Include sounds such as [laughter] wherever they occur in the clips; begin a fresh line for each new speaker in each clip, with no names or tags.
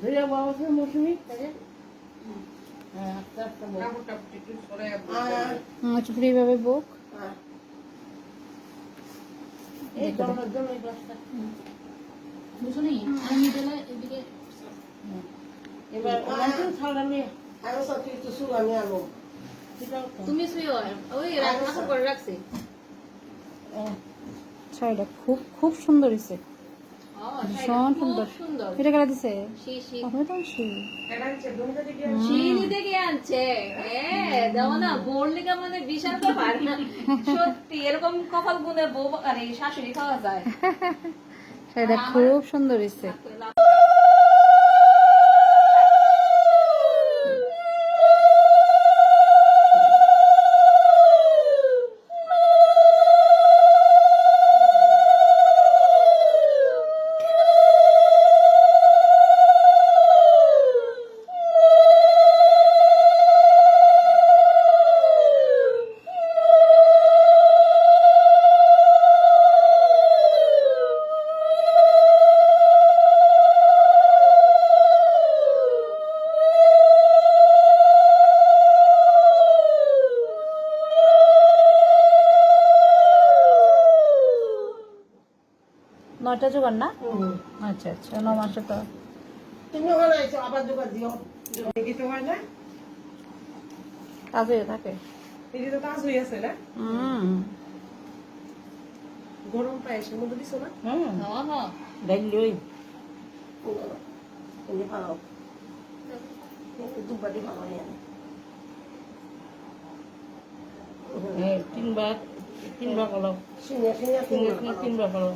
ধরে মৌসুমি? হ্যাঁ
চুপড়ি এইভাবে বোক।
তুমি
হ্যাঁ।
খুব খুব সুন্দর হয়েছে।
হ্যাঁ,
ভীষণ সুন্দর।
সুন্দর।
এটা কেটে দিছে?
শি শি।
কখনো [laughs] নয়টা জোগাড় না। আচ্ছা আচ্ছা ন মাসে তো।
তুমি ওখানে আবার জোগাড় দিও।
দিতে হয় না?
কাজ হয়ে থাকে।
এই তো কাজ হয়ে আছে না?
হুম।
গরম পায়েসের মধ্যে দিছো না?
হুম।
হ্যাঁ হ্যাঁ
দেখলি তুমি ভালো। দুবারই ভালো নিয়ে তিনবার তিনবার করো সিনিয়া সিনিয়া তিনবার তিনবার করো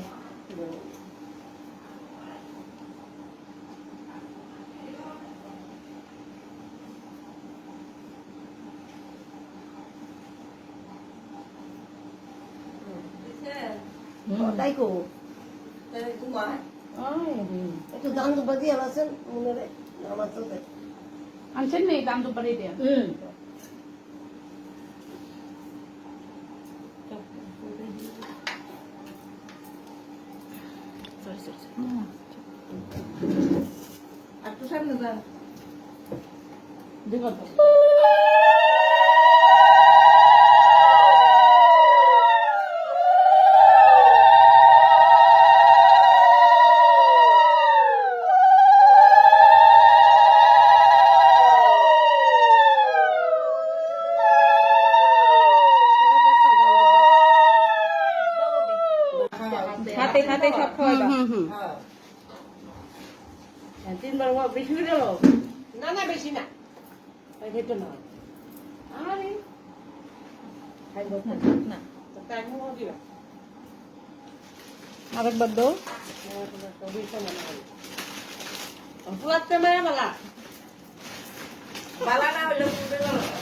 তাই কো একটু দাম দুবার দিয়ে আছেন মনে রে আমার চলতে
আনছেন নেই দাম তো পারি দিয়ে
হুম। একটু সামনে যান দেখো তো
হাতে হাতে সব খাওয়াইবা
হুম হুম
হ্যাঁ, তিনবার হওয়া বেশি হয়ে গেল না না বেশি না তাই খেতে না আরে খাইব
না
তো তাই মো দিবা
আরেকবার দো
পুরাতে মেরে বালা
বালা না হলে ভালো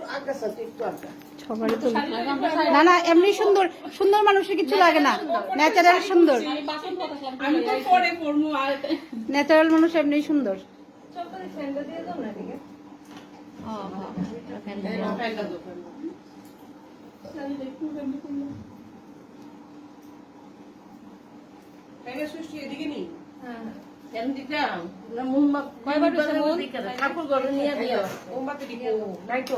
না
না এমনি সুন্দর সুন্দর মানুষের কিছু লাগে না। ন্যাচারাল সুন্দর।
আমি তো পরে পড়ব আর
ন্যাচারাল মানুষ এমনি সুন্দর।
হ্যাঁ
এদিকে। নি
এমন দিতাম না মুম্বা
কয়বার দিছে মন?
ঠাকুর ঘরে নিয়ে দিও।
মোমবাতি দিকে নাই তো